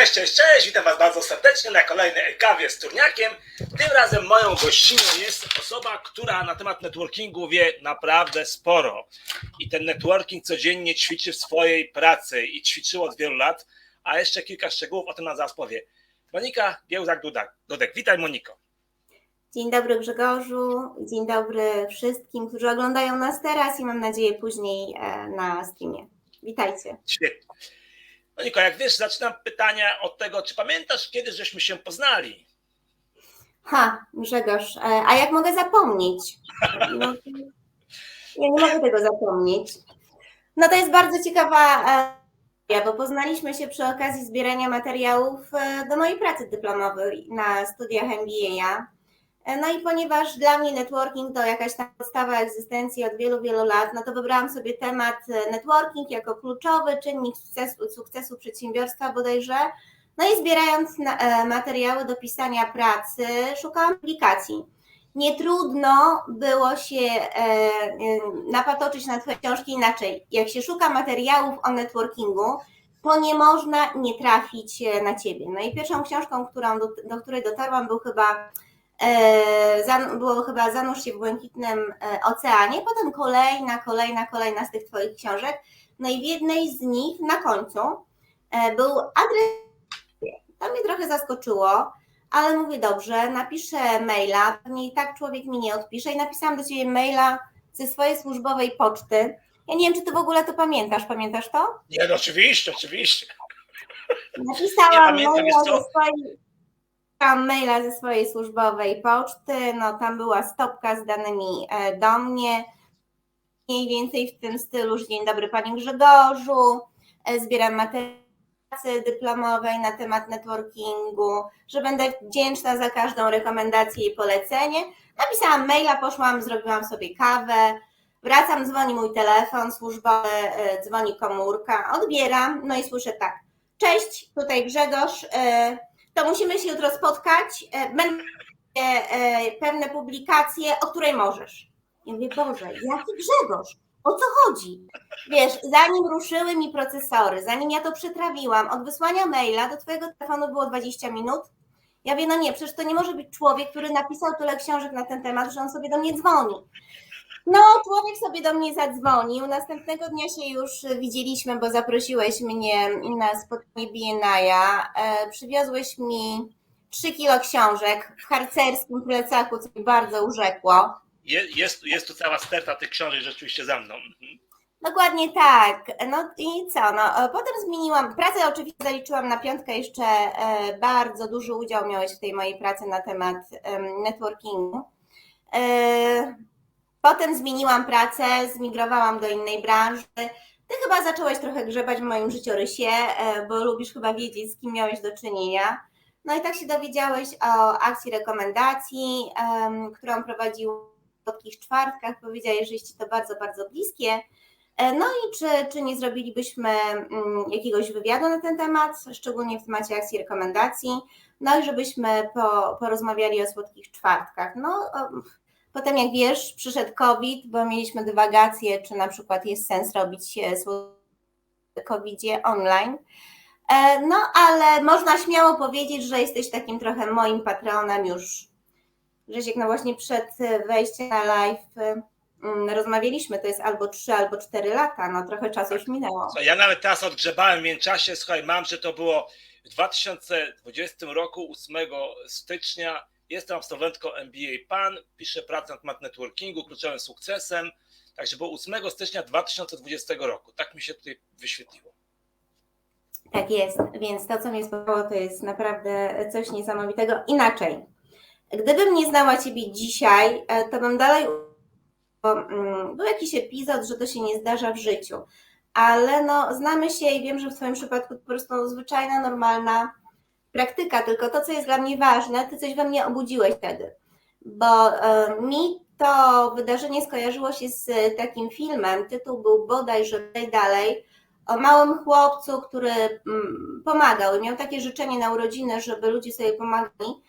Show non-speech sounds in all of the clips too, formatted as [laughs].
Cześć, cześć, cześć, witam Was bardzo serdecznie na kolejnej kawie z Turniakiem. Tym razem moją gościną jest osoba, która na temat networkingu wie naprawdę sporo. I ten networking codziennie ćwiczy w swojej pracy i ćwiczyło od wielu lat, a jeszcze kilka szczegółów o tym nam zaraz powie. Monika Giełzak-Dudek. Witaj Moniko. Dzień dobry Grzegorzu, dzień dobry wszystkim, którzy oglądają nas teraz i mam nadzieję później e, na streamie. Witajcie. Świetnie. Moniko, jak wiesz, zaczynam pytania od tego, czy pamiętasz kiedy żeśmy się poznali? Ha, Grzegorz, e, a jak mogę zapomnieć? No, ja nie mogę tego zapomnieć. No to jest bardzo ciekawa e, bo poznaliśmy się przy okazji zbierania materiałów e, do mojej pracy dyplomowej na studiach MBA. No i ponieważ dla mnie networking to jakaś tam podstawa egzystencji od wielu, wielu lat, no to wybrałam sobie temat networking jako kluczowy czynnik sukcesu, sukcesu przedsiębiorstwa bodajże. No i zbierając materiały do pisania pracy, szukałam publikacji. Nie trudno było się napatoczyć na Twoje książki inaczej. Jak się szuka materiałów o networkingu, to nie można nie trafić na Ciebie. No i pierwszą książką, którą, do, do której dotarłam, był chyba było chyba Zanurz się w błękitnym oceanie, potem kolejna, kolejna, kolejna z tych Twoich książek. No i w jednej z nich na końcu był adres. To mnie trochę zaskoczyło, ale mówię dobrze, napiszę maila, pewnie i tak człowiek mi nie odpisze i napisałam do Ciebie maila ze swojej służbowej poczty. Ja nie wiem, czy Ty w ogóle to pamiętasz, pamiętasz to? Nie, no oczywiście, oczywiście. Napisałam maila ze swojej Mam maila ze swojej służbowej poczty, no tam była stopka z danymi do mnie, mniej więcej w tym stylu, że dzień dobry Panie Grzegorzu, zbieram materiały dyplomowej na temat networkingu, że będę wdzięczna za każdą rekomendację i polecenie. Napisałam maila, poszłam, zrobiłam sobie kawę, wracam, dzwoni mój telefon służbowy, dzwoni komórka, odbieram, no i słyszę tak, cześć, tutaj Grzegorz, to musimy się jutro spotkać. Będą pewne publikacje, o której możesz. Ja mówię, Boże, jaki Grzegorz? O co chodzi? Wiesz, zanim ruszyły mi procesory, zanim ja to przetrawiłam, od wysłania maila do Twojego telefonu było 20 minut. Ja wiem, no nie, przecież to nie może być człowiek, który napisał tyle książek na ten temat, że on sobie do mnie dzwoni. No, człowiek sobie do mnie zadzwonił. Następnego dnia się już widzieliśmy, bo zaprosiłeś mnie na spotkanie BNI-a. Przywiozłeś mi 3 kilo książek w harcerskim plecaku, co mi bardzo urzekło. Jest, jest tu cała sterta tych książek rzeczywiście za mną. Dokładnie tak. No i co? No, potem zmieniłam pracę, oczywiście zaliczyłam na piątkę jeszcze bardzo duży udział miałeś w tej mojej pracy na temat networkingu. Potem zmieniłam pracę, zmigrowałam do innej branży. Ty chyba zacząłeś trochę grzebać w moim życiorysie, bo lubisz chyba wiedzieć, z kim miałeś do czynienia. No i tak się dowiedziałeś o akcji rekomendacji, um, którą prowadził w Krótkich Czwartkach. Powiedziałeś, że jest to bardzo, bardzo bliskie. No i czy, czy nie zrobilibyśmy jakiegoś wywiadu na ten temat, szczególnie w temacie akcji rekomendacji, no i żebyśmy po, porozmawiali o Słodkich Czwartkach. No, Potem, jak wiesz, przyszedł COVID, bo mieliśmy dywagację, czy na przykład jest sens robić COVIDzie online. No, ale można śmiało powiedzieć, że jesteś takim trochę moim patronem już. Grzesiek, no właśnie przed wejściem na live rozmawialiśmy, to jest albo 3, albo 4 lata, no trochę czasu już minęło. Ja nawet teraz odgrzebałem w międzyczasie, słuchaj, mam, że to było w 2020 roku, 8 stycznia, Jestem absolwentką MBA PAN, piszę pracę na temat networkingu, kluczowym sukcesem. Także było 8 stycznia 2020 roku. Tak mi się tutaj wyświetliło. Tak jest, więc to, co mnie spodobało, to jest naprawdę coś niesamowitego. Inaczej, gdybym nie znała Ciebie dzisiaj, to bym dalej. Był jakiś epizod, że to się nie zdarza w życiu, ale no, znamy się i wiem, że w Twoim przypadku po prostu zwyczajna, normalna praktyka, tylko to, co jest dla mnie ważne, ty coś we mnie obudziłeś wtedy, bo mi to wydarzenie skojarzyło się z takim filmem, tytuł był bodajże dalej, o małym chłopcu, który pomagał i miał takie życzenie na urodziny, żeby ludzie sobie pomagali.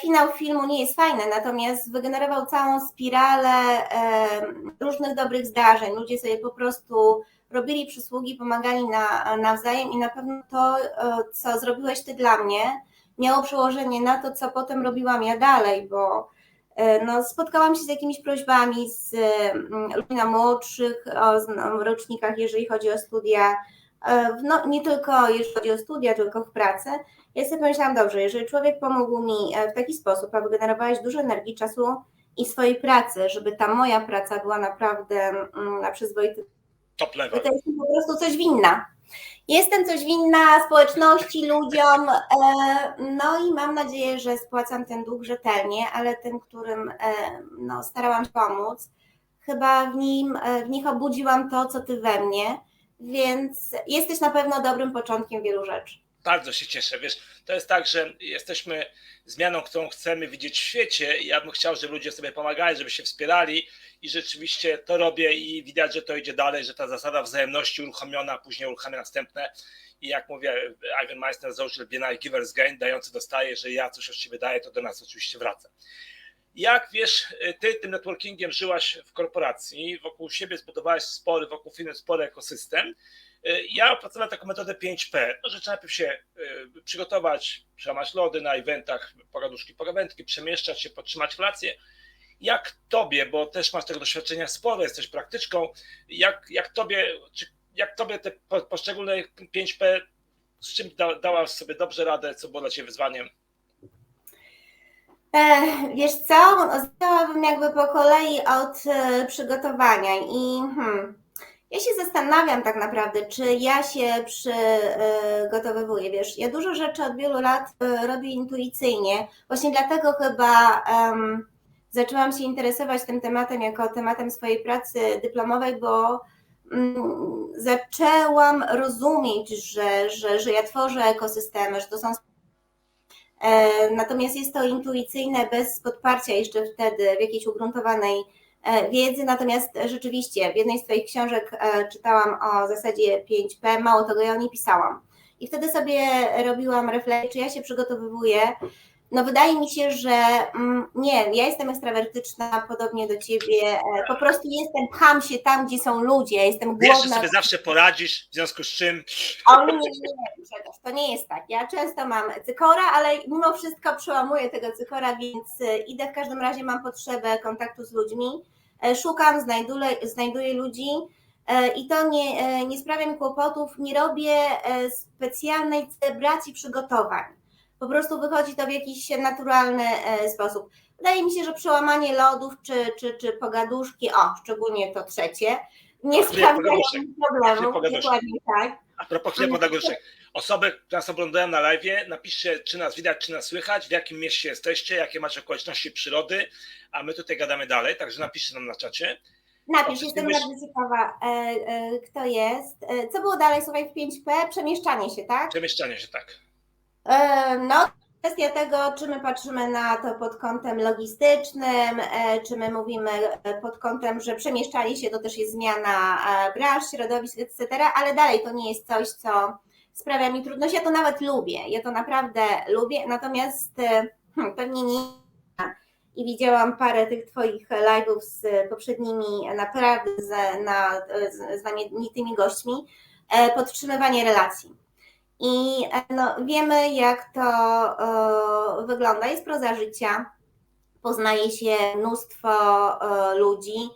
Finał filmu nie jest fajny, natomiast wygenerował całą spiralę różnych dobrych zdarzeń. Ludzie sobie po prostu robili przysługi, pomagali na, nawzajem i na pewno to, e, co zrobiłeś ty dla mnie, miało przełożenie na to, co potem robiłam ja dalej, bo e, no, spotkałam się z jakimiś prośbami z mm, ludźmi na młodszych o no, rocznikach, jeżeli chodzi o studia, e, no, nie tylko jeżeli chodzi o studia, tylko w pracy. Ja sobie pomyślałam, dobrze, jeżeli człowiek pomógł mi w taki sposób, a wygenerowałeś dużo energii, czasu i swojej pracy, żeby ta moja praca była naprawdę mm, na przyzwoity Top level. to jestem po prostu coś winna. Jestem coś winna społeczności, ludziom, e, no i mam nadzieję, że spłacam ten dług rzetelnie, ale tym, którym e, no, starałam się pomóc, chyba w, nim, e, w nich obudziłam to, co ty we mnie, więc jesteś na pewno dobrym początkiem wielu rzeczy. Bardzo się cieszę. Wiesz, to jest tak, że jesteśmy zmianą, którą chcemy widzieć w świecie. Ja bym chciał, żeby ludzie sobie pomagali, żeby się wspierali i rzeczywiście to robię i widać, że to idzie dalej, że ta zasada wzajemności uruchomiona, później uruchamia następne. I jak mówię, Ivan Meissner założył BNI Givers Gain, dający dostaje, że ja coś od siebie daję, to do nas oczywiście wraca. Jak wiesz, ty tym networkingiem żyłaś w korporacji, wokół siebie zbudowałeś spory, wokół firmy spory ekosystem. Ja opracowałem taką metodę 5P, no, że trzeba najpierw się y, przygotować, przełamać lody na eventach, pogaduszki, pogawędki, przemieszczać się, podtrzymać relacje. Jak tobie, bo też masz tego doświadczenia sporo, jesteś praktyczką, jak, jak tobie, czy, jak tobie te po, poszczególne 5P, z czym da, dałaś sobie dobrze radę, co było dla ciebie wyzwaniem? E, Wiesz co, zaczęłabym jakby po kolei od e, przygotowania i hmm, ja się zastanawiam tak naprawdę, czy ja się przygotowywuję. Wiesz, ja dużo rzeczy od wielu lat e, robię intuicyjnie. Właśnie dlatego chyba em, zaczęłam się interesować tym tematem jako tematem swojej pracy dyplomowej, bo mm, zaczęłam rozumieć, że, że, że ja tworzę ekosystemy, że to są E, Natomiast jest to intuicyjne, bez podparcia jeszcze wtedy w jakiejś ugruntowanej wiedzy. Natomiast rzeczywiście w jednej z Twoich książek e, czytałam o zasadzie 5P, mało tego, ja o niej pisałam. I wtedy sobie robiłam refleksję, czy ja się przygotowywuję. No wydaje mi się, że mm, nie, ja jestem ekstrawertyczna, podobnie do Ciebie, e, po prostu jestem, pcham się tam, gdzie są ludzie, ja jestem Wiesz, że głodna. sobie zawsze poradzisz, w związku z czym O nie, nie, nie, to nie jest tak. Ja często mam cykora, ale mimo wszystko przełamuję tego cykora, więc e, idę w każdym razie, mam potrzebę kontaktu z ludźmi, e, szukam, znajduję, znajduję ludzi i to nie, nie sprawia mi kłopotów, nie robię specjalnej celebracji przygotowań. Po prostu wychodzi to w jakiś naturalny e, sposób. Wydaje mi się, że przełamanie lodów czy, czy, czy pogaduszki, o, szczególnie to trzecie, nie pogaduszek. mi problemu. Pogaduszek. Dokładnie tak. A propos chwilę podagoszek. Osoby, które nas oglądają na live, napiszcie, czy nas widać, czy nas słychać, w jakim mieście jesteście, jakie macie okoliczności przyrody, a my tutaj gadamy dalej, także napiszcie nam na czacie. Napisz, jestem myśl- bardzo ciekawa, e, e, kto jest. E, co było dalej, słuchaj, w 5P? Przemieszczanie się, tak? Przemieszczanie się tak. No, kwestia tego, czy my patrzymy na to pod kątem logistycznym, e, czy my mówimy e, pod kątem, że przemieszczanie się to też jest zmiana e, branż, środowisk, etc., ale dalej to nie jest coś, co sprawia mi trudność. Ja to nawet lubię, ja to naprawdę lubię, natomiast hmm, pewnie nie i widziałam parę tych Twoich live'ów z poprzednimi naprawdę z, na, z znamienitymi gośćmi, podtrzymywanie relacji. I e, no, wiemy, jak to e, wygląda. Jest proza życia, poznaje się mnóstwo e, ludzi.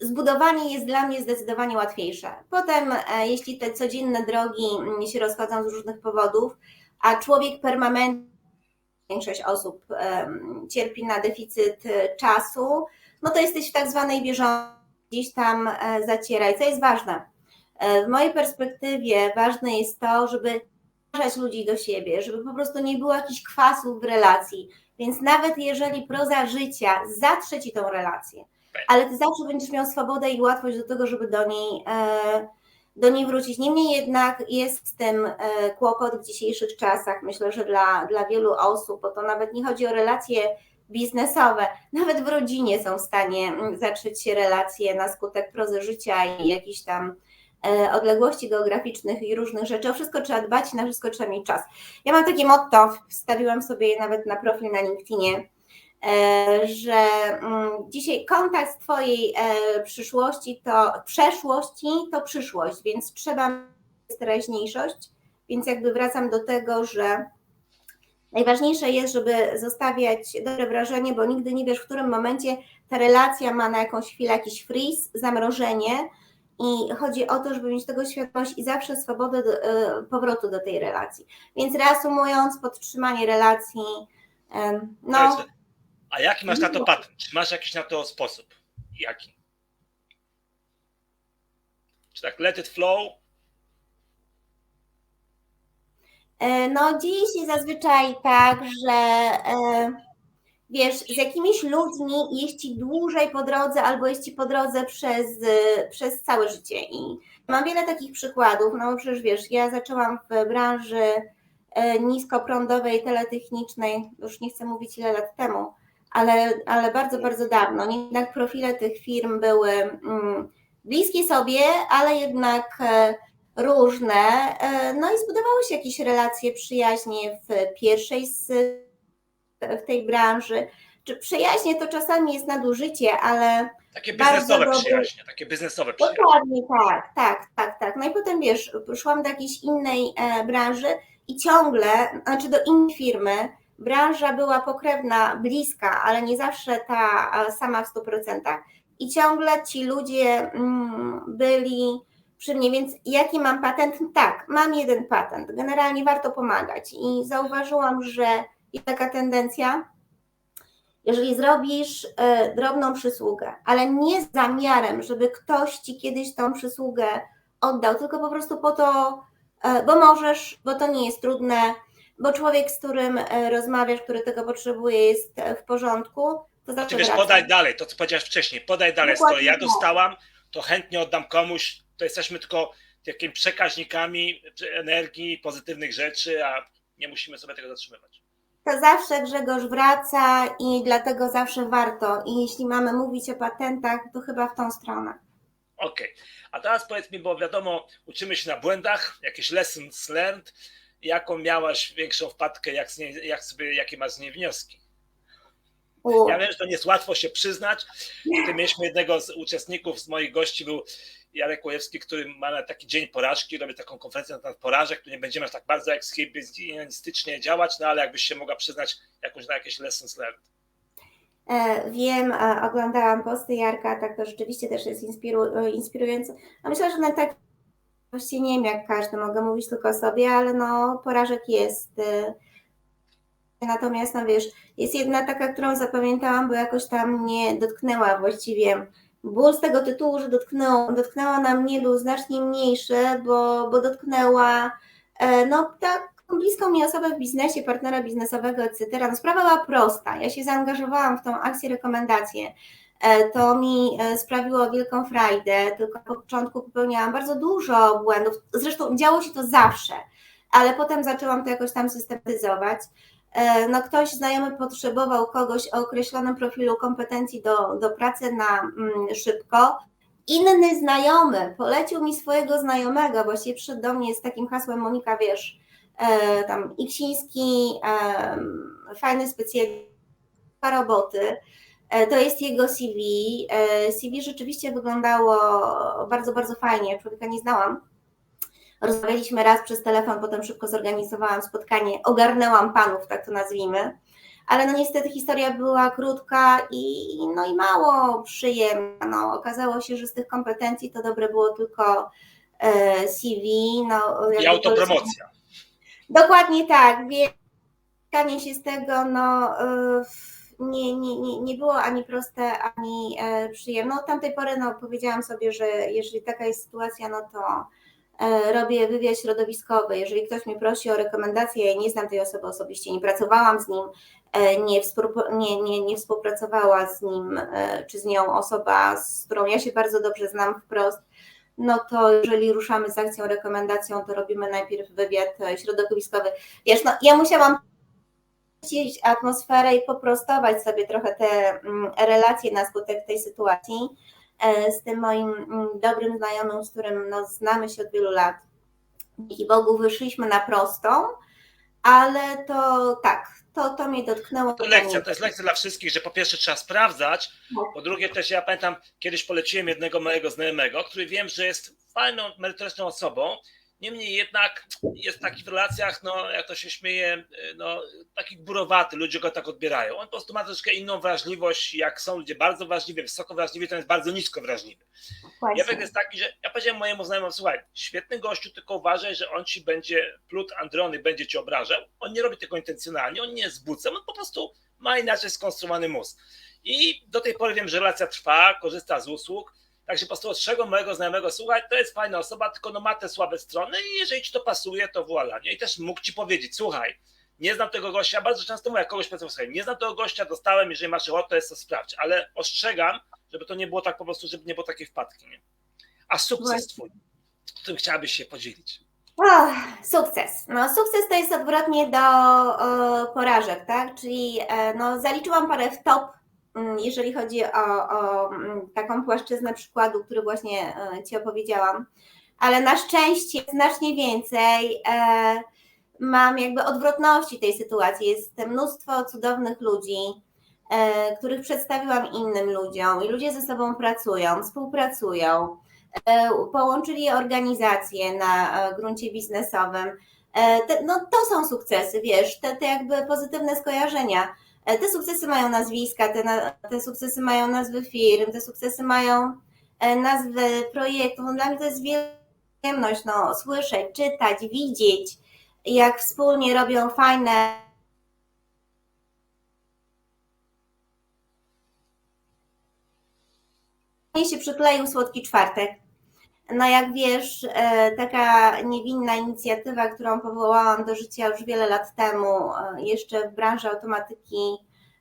Zbudowanie jest dla mnie zdecydowanie łatwiejsze. Potem, jeśli te codzienne drogi mm, się rozchodzą z różnych powodów, a człowiek permanentnie, większość osób cierpi na deficyt czasu, no to jesteś w tak zwanej bieżącej, gdzieś tam e, zacieraj, co jest ważne. W mojej perspektywie ważne jest to, żeby zapraszać ludzi do siebie, żeby po prostu nie było jakichś kwasów w relacji. Więc nawet jeżeli proza życia zatrze ci tą relację, ale ty zawsze będziesz miał swobodę i łatwość do tego, żeby do niej, e, do niej wrócić. Niemniej jednak jest z tym e, kłopot w dzisiejszych czasach. Myślę, że dla, dla wielu osób, bo to nawet nie chodzi o relacje biznesowe, nawet w rodzinie są w stanie mm, zatrzeć się relacje na skutek prozy życia i jakichś tam odległości geograficznych i różnych rzeczy. O wszystko trzeba dbać na wszystko trzeba mieć czas. Ja mam takie motto, wstawiłam sobie je nawet na profil na LinkedInie. e, że mm, dzisiaj kontakt Twojej e, przyszłości to przeszłości to przyszłość, więc trzeba mieć teraźniejszość. Więc jakby wracam do tego, że najważniejsze jest, żeby zostawiać dobre wrażenie, bo nigdy nie wiesz, w którym momencie ta relacja ma na jakąś chwilę jakiś freeze, zamrożenie i chodzi o to, żeby mieć tego świadomość i zawsze swobodę do, e, powrotu do tej relacji. Więc reasumując, podtrzymanie relacji, no A jaki masz na to patent? Czy masz jakiś na to sposób? Jaki? Czy tak let it flow? E, No, się zazwyczaj tak, że e, wiesz, z jakimiś ludźmi jest ci dłużej po drodze, albo jest ci po drodze przez, przez całe życie. I mam wiele takich przykładów. No, bo przecież wiesz, ja zaczęłam w branży e, niskoprądowej, teletechnicznej, już nie chcę mówić ile lat temu, ale, ale bardzo, bardzo dawno. Jednak profile tych firm były mm, bliskie sobie, ale jednak. E, różne. e, No i zbudowały się jakieś relacje, przyjaźnie w pierwszej z, w tej branży. Czy przyjaźnie to czasami jest nadużycie, ale Takie biznesowe dobry. przyjaźnie, takie biznesowe przyjaźnie. dokładnie tak, tak, tak, tak. No i potem wiesz, szłam do jakiejś innej e, branży i ciągle, znaczy do innej firmy, branża była pokrewna, bliska, ale nie zawsze ta sama w 100%. I ciągle ci ludzie mm, byli przy mnie, więc jaki mam patent? Tak, mam jeden patent. Generalnie warto pomagać i zauważyłam, że jest taka tendencja, jeżeli zrobisz e, drobną przysługę, ale nie z zamiarem, żeby ktoś ci kiedyś tą przysługę oddał, tylko po prostu po to, e, bo możesz, bo to nie jest trudne, bo człowiek, z którym e, rozmawiasz, który tego potrzebuje, jest w porządku, to zawsze wiesz, wraca. podaj dalej, to co powiedziałeś wcześniej, podaj dalej, skoro Dokładnie ja tak. dostałam, to chętnie oddam komuś, to jesteśmy tylko takimi przekaźnikami energii, pozytywnych rzeczy, a nie musimy sobie tego zatrzymywać. To zawsze Grzegorz wraca i dlatego zawsze warto. I jeśli mamy mówić o patentach, to chyba w tą stronę. Okej, a teraz powiedz mi, bo wiadomo, uczymy się na błędach, jakieś lessons learned, jaką miałaś większą wpadkę, jak, niej, jak sobie, jakie masz z niej wnioski? U, Ja wiem, że to nie jest łatwo się przyznać. Tutaj mieliśmy jednego z uczestników, z moich gości był Jarek Łojewski, który ma na taki dzień porażki, robi taką konferencję na temat porażek, tu nie będziemy aż tak bardzo ekshibicjonistycznie działać, no ale jakbyś się mogła przyznać jakąś na jakieś lessons learned. E, Wiem, oglądałam posty Jarka, tak to rzeczywiście też jest inspiru, e, inspirujące. A myślę, że na tak właściwie nie wiem jak każdy, mogę mówić tylko o sobie, ale no porażek jest. e. Natomiast no wiesz, jest jedna taka, którą zapamiętałam, bo jakoś tam mnie dotknęła właściwie. Ból z tego tytułu, że dotknęło, dotknęła na mnie, był znacznie mniejszy, bo, bo dotknęła e, no taką bliską mi osobę w biznesie, partnera biznesowego, etc. No, sprawa była prosta. Ja się zaangażowałam w tą akcję rekomendacje. To mi e, sprawiło wielką frajdę, tylko po początku popełniałam bardzo dużo błędów. Zresztą działo się to zawsze, ale potem zaczęłam to jakoś tam systematyzować. E, No, ktoś znajomy potrzebował kogoś o określonym profilu kompetencji do, do pracy na mm, szybko. Inny znajomy polecił mi swojego znajomego, właściwie przyszedł do mnie z takim hasłem Monika, wiesz, e, tam Iksiński, e, fajny specjalista roboty. To jest jego CV. CV rzeczywiście wyglądało bardzo, bardzo fajnie. Człowieka nie znałam. Rozmawialiśmy raz przez telefon, potem szybko zorganizowałam spotkanie, ogarnęłam panów, tak to nazwijmy. Ale no niestety historia była krótka i, no i mało przyjemna. No, okazało się, że z tych kompetencji to dobre było tylko e, CV. No, I autopromocja. Dokładnie tak. Wyjechanie się z tego no, y, nie, nie, nie, nie było ani proste, ani e, przyjemne. Od tamtej pory no, powiedziałam sobie, że jeżeli taka jest sytuacja, no to e, robię wywiad środowiskowy. Jeżeli ktoś mnie prosi o rekomendację, ja nie znam tej osoby osobiście, nie pracowałam z nim, e, nie, nie, nie, nie współpracowała z nim e, czy z nią osoba, z którą ja się bardzo dobrze znam wprost, no to jeżeli ruszamy z akcją, rekomendacją, to robimy najpierw wywiad e, środowiskowy. Wiesz, no ja musiałam puścić atmosferę i poprostować sobie trochę te mm, relacje na skutek tej sytuacji e, z tym moim mm, dobrym znajomym, z którym no, znamy się od wielu lat. Dzięki Bogu wyszliśmy na prostą. ale to tak, to, to mnie dotknęło. To lekcja, to jest lekcja dla wszystkich, że po pierwsze trzeba sprawdzać, Tak. po drugie też ja pamiętam, kiedyś poleciłem jednego mojego znajomego, który wiem, że jest fajną, merytoryczną osobą, niemniej jednak jest taki w relacjach, no jak to się śmieje, no taki gburowaty, ludzie go tak odbierają. On po prostu ma troszkę inną wrażliwość, jak są ludzie bardzo wrażliwi, wysoko wrażliwi, to jest bardzo nisko wrażliwy. Właśnie. Jest taki, że ja powiedziałem mojemu znajomemu, słuchaj, świetny gościu, tylko uważaj, że on ci będzie plut Androny, będzie ci obrażał. On nie robi tego intencjonalnie, on nie jest bucem, on po prostu ma inaczej skonstruowany mózg. I do tej pory wiem, że relacja trwa, korzysta z usług, także po prostu ostrzegam mojego znajomego, słuchaj, to jest fajna osoba, tylko no ma te słabe strony i jeżeli ci to pasuje, to voilà. Nie? I też mógł ci powiedzieć, słuchaj, nie znam tego gościa, bardzo często mówię, jak kogoś pytam, słuchaj, nie znam tego gościa, dostałem, jeżeli masz ochotę, jest to sprawdź, ale ostrzegam, żeby to nie było tak po prostu, żeby nie było takiej wpadki. Nie? A sukces twój, którym chciałabyś się podzielić? Och, sukces. No, sukces to jest odwrotnie do porażek, tak? Czyli e, no, zaliczyłam parę w top, jeżeli chodzi o, o mm, taką płaszczyznę przykładu, który właśnie e, Ci opowiedziałam, ale na szczęście znacznie więcej e, mam jakby odwrotności tej sytuacji. Jest mnóstwo cudownych ludzi, e, których przedstawiłam innym ludziom i ludzie ze sobą pracują, współpracują e, połączyli organizacje na e, gruncie biznesowym. E, Te, no, to są sukcesy, wiesz, te, te jakby pozytywne skojarzenia. E, Te sukcesy mają nazwiska, te, te sukcesy mają nazwy firm, te sukcesy mają e, nazwy projektów. No, dla mnie to jest przyjemność no, słyszeć, czytać, widzieć, jak wspólnie robią fajne Mnie się przykleił Słodki Czwartek. No jak wiesz, e, taka niewinna inicjatywa, którą powołałam do życia już wiele lat temu, e, jeszcze w branży automatyki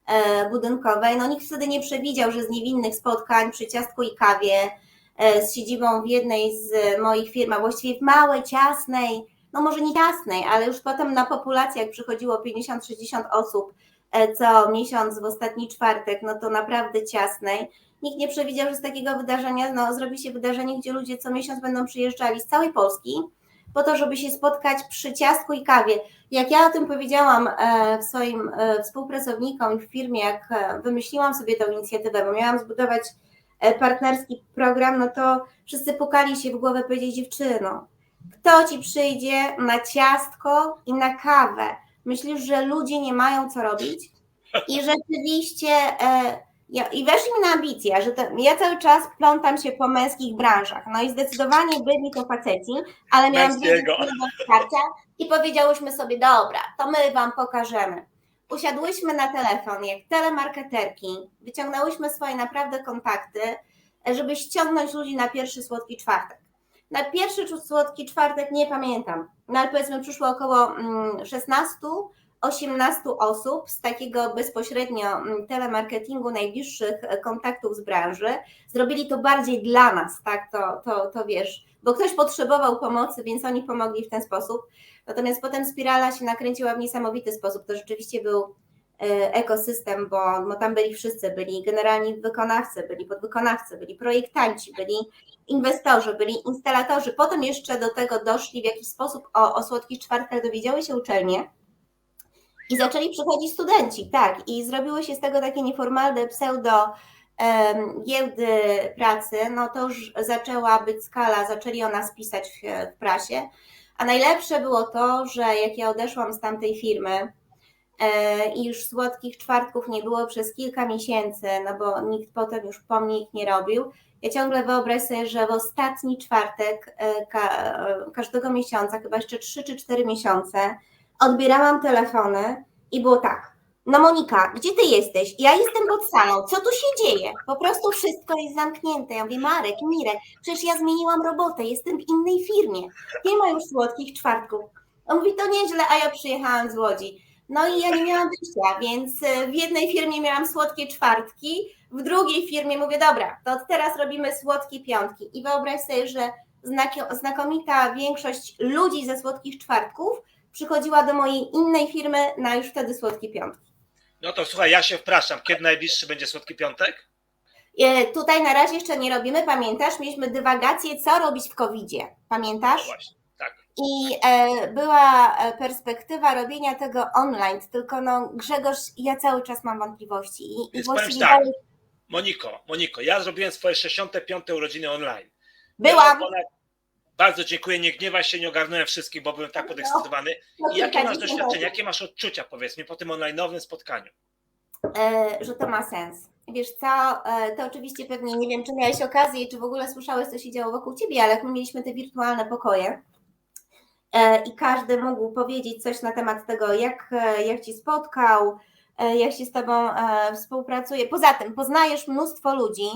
e, budynkowej, no nikt wtedy nie przewidział, że z niewinnych spotkań przy ciastku i kawie z siedzibą w jednej z moich firm, a właściwie w małej, ciasnej, no może nie ciasnej, ale już potem na populację, jak przychodziło 50-60 osób co miesiąc w ostatni czwartek, no to naprawdę ciasnej, nikt nie przewidział, że z takiego wydarzenia no, zrobi się wydarzenie, gdzie ludzie co miesiąc będą przyjeżdżali z całej Polski po to, żeby się spotkać przy ciastku i kawie. Jak ja o tym powiedziałam e, swoim e, współpracownikom w firmie, jak e, wymyśliłam sobie tę inicjatywę, bo miałam zbudować partnerski program, no to wszyscy pukali się w głowę, powiedzieli dziewczyno, kto ci przyjdzie na ciastko i na kawę? Myślisz, że ludzie nie mają co robić? I rzeczywiście ja, I weszli mi na ambicje, że to, ja cały czas plątam się po męskich branżach. No i zdecydowanie byli to faceci, ale miałam Męskiego. do wsparcia i powiedziałyśmy sobie, dobra, to my wam pokażemy. Usiadłyśmy na telefon, jak telemarketerki, wyciągnęłyśmy swoje naprawdę kontakty, żeby ściągnąć ludzi na pierwszy słodki czwartek. Na pierwszy słodki czwartek nie pamiętam, no ale powiedzmy przyszło około mm, 16 18 osób z takiego bezpośrednio mm, telemarketingu, najbliższych e, kontaktów z branży. Zrobili to bardziej dla nas, tak? To, to, to wiesz, bo ktoś potrzebował pomocy, więc oni pomogli w ten sposób. Natomiast potem spirala się nakręciła w niesamowity sposób. To rzeczywiście był e, ekosystem, bo, bo tam byli wszyscy, byli generalni wykonawcy, byli podwykonawcy, byli projektanci, byli inwestorzy, byli instalatorzy. Potem jeszcze do tego doszli w jakiś sposób o, o słodkich czwartkach dowiedziały się uczelnie. I zaczęli przychodzić studenci, tak, i zrobiły się z tego takie nieformalne pseudo em, giełdy pracy, no to już zaczęła być skala, zaczęli o nas pisać w, w prasie, a najlepsze było to, że jak ja odeszłam z tamtej firmy e, i już słodkich czwartków nie było przez kilka miesięcy, no bo nikt potem już po mnie ich nie robił, ja ciągle wyobraź sobie, że w ostatni czwartek e, ka, e, każdego miesiąca, chyba jeszcze 3 czy 4 miesiące, odbierałam telefony i było tak. No Monika, gdzie ty jesteś? Ja jestem pod salą. Co tu się dzieje? Po prostu wszystko jest zamknięte. Ja mówię, Marek, Mirek, przecież ja zmieniłam robotę, jestem w innej firmie. Nie ma już słodkich czwartków. On mówi, to nieźle, a ja przyjechałam z Łodzi. No i ja nie miałam wyjścia, więc e, w jednej firmie miałam słodkie czwartki, w drugiej firmie mówię, dobra, to od teraz robimy słodkie piątki. I wyobraź sobie, że znakomita większość ludzi ze słodkich czwartków przychodziła do mojej innej firmy na już wtedy słodkie piątki. No to słuchaj, ja się wpraszam, kiedy najbliższy będzie Słodki Piątek? E, Tutaj na razie jeszcze nie robimy, pamiętasz? Mieliśmy dywagację, co robić w COVID-zie. No Pamiętasz? właśnie, tak. I e, była e, perspektywa robienia tego online, tylko no Grzegorz, ja cały czas mam wątpliwości i, Więc właściwie tak. dalej Moniko, Moniko, ja zrobiłem swoje 65. urodziny online. byłam. Ponad- Bardzo dziękuję, nie gniewaj się, nie ogarnąłem wszystkich, bo byłem tak podekscytowany. No, I jakie masz doświadczenie, jakie masz odczucia, powiedz mi, po tym online'owym spotkaniu? e, że to ma sens. Wiesz co, e, to oczywiście pewnie nie wiem, czy miałeś okazję, czy w ogóle słyszałeś, co się działo wokół ciebie, ale jak my mieliśmy te wirtualne pokoje e, i każdy mógł powiedzieć coś na temat tego, jak, jak ci spotkał, jak się z tobą współpracuje. Poza tym poznajesz mnóstwo ludzi.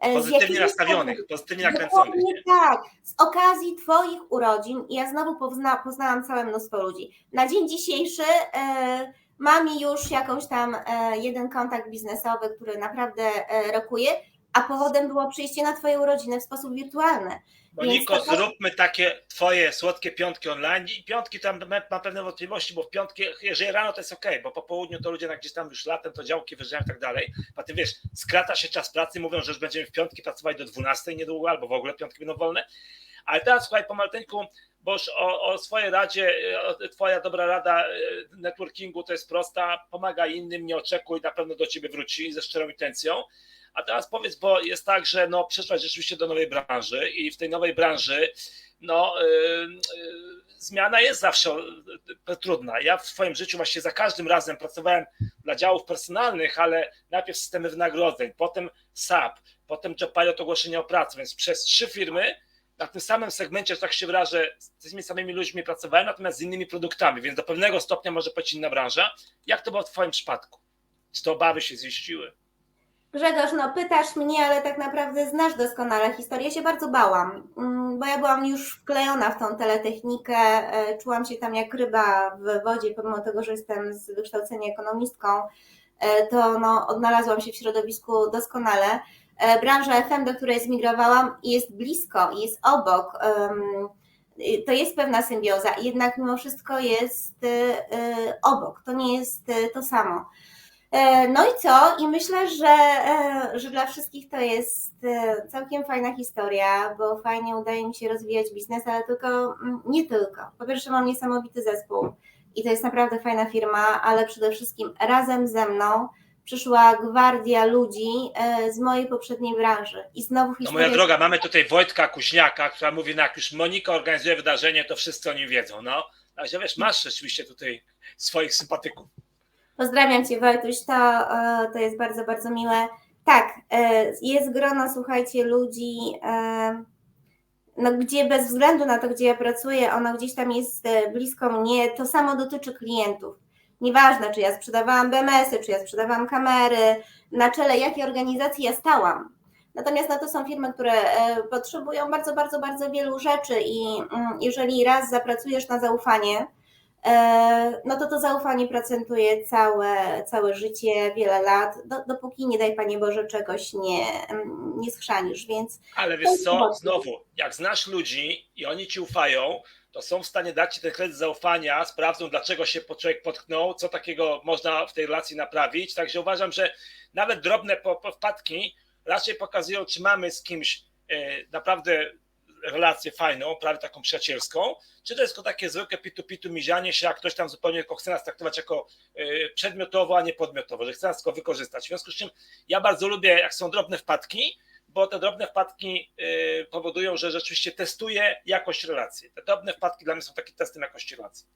E, Pozytywnie nastawionych, pozytywnie nakręconych. Dokładnie tak. Z okazji Twoich urodzin ja znowu pozna, poznałam całe mnóstwo ludzi. Na dzień dzisiejszy e, mam już jakąś tam e, jeden kontakt biznesowy, który naprawdę e, rokuje, a powodem było przyjście na Twoje urodziny w sposób wirtualny. Moniko, to- zróbmy takie twoje słodkie piątki online i piątki tam mam pewne wątpliwości, bo w piątki, jeżeli rano to jest ok, bo po południu to ludzie na gdzieś tam już latem to działki wyjeżdżają i tak dalej. A ty wiesz, skraca się czas pracy, mówią, że już będziemy w piątki pracować do 12 niedługo, albo w ogóle piątki będą wolne. Ale teraz słuchaj, po Malteńku, bo już o, o swojej radzie, o, twoja dobra rada e, networkingu to jest prosta, pomagaj innym, nie oczekuj, na pewno do ciebie wróci ze szczerą intencją. A teraz powiedz, bo jest tak, że no, przyszłaś rzeczywiście do nowej branży i w tej nowej branży no, y, y, zmiana jest zawsze y, trudna. Ja w swoim życiu właśnie za każdym razem pracowałem dla działów personalnych, ale najpierw systemy wynagrodzeń, potem SAP, potem Jobpilot ogłoszenia o pracy, więc przez trzy firmy na tym samym segmencie, że tak się wyrażę, z tymi samymi ludźmi pracowałem, natomiast z innymi produktami, więc do pewnego stopnia może być inna branża. Jak to było w Twoim przypadku? Czy te obawy się ziściły? Grzegorz, no pytasz mnie, ale tak naprawdę znasz doskonale historię. Ja się bardzo bałam, mm, bo ja byłam już wklejona w tą teletechnikę, e, czułam się tam jak ryba w wodzie, pomimo tego, że jestem z wykształcenia ekonomistką, e, to no, odnalazłam się w środowisku doskonale. E, Branża FM, do której zmigrowałam, jest blisko, jest obok. To jest pewna symbioza, jednak mimo wszystko jest obok. To nie jest to samo. E, No i co? I myślę, że, e, że dla wszystkich to jest e, całkiem fajna historia, bo fajnie udaje mi się rozwijać biznes, ale tylko mm, nie tylko. Po pierwsze, mam niesamowity zespół i to jest naprawdę fajna firma, ale przede wszystkim razem ze mną przyszła gwardia ludzi z mojej poprzedniej branży. I znowu No historia. moja droga, mamy tutaj Wojtka Kuźniaka, która mówi, no jak już Monika organizuje wydarzenie, to wszyscy o nim wiedzą. No, także wiesz, masz rzeczywiście tutaj swoich sympatyków. Pozdrawiam Cię Wojtuś, to, to jest bardzo, bardzo miłe. Tak, e, jest grono, słuchajcie, ludzi, e, no, gdzie bez względu na to, gdzie ja pracuję, ono gdzieś tam jest e, blisko mnie, to samo dotyczy klientów. Nieważne, czy ja sprzedawałam BMS-y, czy ja sprzedawałam kamery, na czele jakiej organizacji ja stałam. Natomiast no, to są firmy, które potrzebują bardzo, bardzo, bardzo wielu rzeczy i mm, jeżeli raz zapracujesz na zaufanie, no to to zaufanie procentuje całe, całe życie, wiele lat, do, dopóki nie daj Panie Boże czegoś nie, mm, nie schrzanisz, więc Ale wiesz co, znowu, jak znasz ludzi i oni ci ufają, to są w stanie dać ci ten kredyt zaufania, sprawdzą dlaczego się człowiek potknął, co takiego można w tej relacji naprawić. Także uważam, że nawet drobne wpadki raczej pokazują, czy mamy z kimś e, naprawdę relację fajną, prawie taką przyjacielską, czy to jest tylko takie zwykłe pitu-pitu mizianie się, jak ktoś tam zupełnie tylko chce nas traktować jako e, przedmiotowo, a nie podmiotowo, że chce nas tylko wykorzystać. W związku z czym ja bardzo lubię, jak są drobne wpadki, bo te drobne wpadki y, powodują, że rzeczywiście testuję jakość relacji. Te drobne wpadki dla mnie są takie testem jakości relacji.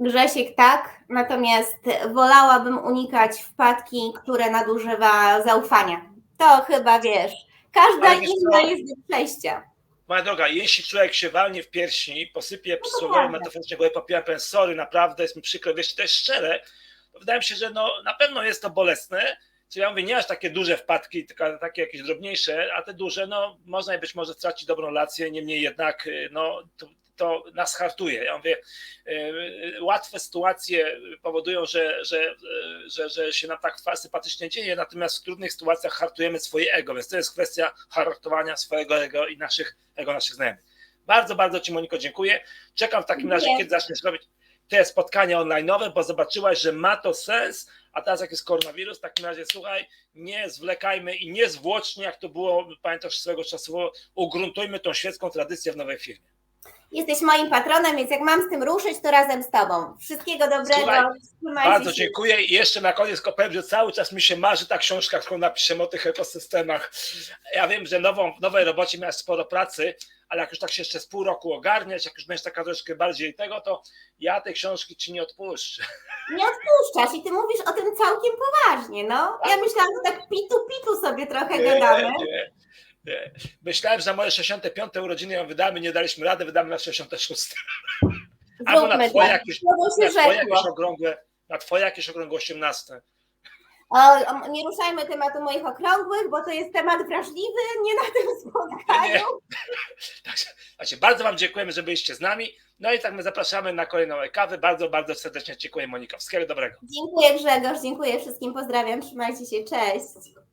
Grzesiek tak, natomiast wolałabym unikać wpadki, które nadużywa zaufania. To chyba wiesz, każda inna jest do przejścia. Moja droga, jeśli człowiek się walnie w piersi, posypie No metaforycznie głowę popijam, powiem sorry, naprawdę jest mi przykro, wiesz, to jest szczere, to wydaje mi się, że no, na pewno jest to bolesne, Czyli ja mówię, nie aż takie duże wpadki, tylko takie jakieś drobniejsze, a te duże, no można być może stracić dobrą relację, niemniej jednak y, no, to, to nas hartuje. Ja mówię, y, łatwe sytuacje powodują, że, że, y, że, że się nam tak sympatycznie dzieje, natomiast w trudnych sytuacjach hartujemy swoje ego, więc to jest kwestia hartowania swojego ego i naszych ego naszych znajomych. Bardzo, bardzo Ci Moniko dziękuję. Czekam w takim razie, kiedy zaczniesz robić te spotkania online'owe, bo zobaczyłaś, że ma to sens, a teraz jak jest koronawirus, w takim razie słuchaj, nie zwlekajmy i niezwłocznie, jak to było, pamiętasz swego czasu, ugruntujmy tą świecką tradycję w nowej firmie. Jesteś moim patronem, więc jak mam z tym ruszyć, to razem z tobą. Wszystkiego dobrego. Słuchaj, Bardzo dziękuję i jeszcze na koniec tylko powiem, że cały czas mi się marzy ta książka, którą napiszemy o tych ekosystemach. Ja wiem, że nową, w nowej robocie miałeś sporo pracy, ale jak już tak się jeszcze z pół roku ogarniać, jak już będziesz taka troszkę bardziej tego, to ja tej książki ci nie odpuszczę. Nie odpuszczasz i ty mówisz o tym całkiem poważnie, no. Ja myślałam, że tak pitu pitu sobie trochę gadamy. Nie, nie, nie. Myślałem, że na moje 65 urodziny ją wydamy, nie daliśmy rady, wydamy na 66. [laughs] Albo na Zróbmy twoje tak. jakieś, na twoje jakieś okrągłe, na twoje jakieś okrągłe 18. O, nie ruszajmy tematu moich okrągłych, bo to jest temat wrażliwy, nie na tym spotkaniu. [laughs] Także, znaczy, bardzo Wam dziękujemy, że byliście z nami. No i tak my zapraszamy na kolejną kawy. Bardzo, bardzo serdecznie dziękuję Monika. Wszystkiego dobrego. Dziękuję Grzegorz, dziękuję wszystkim, pozdrawiam, trzymajcie się, cześć.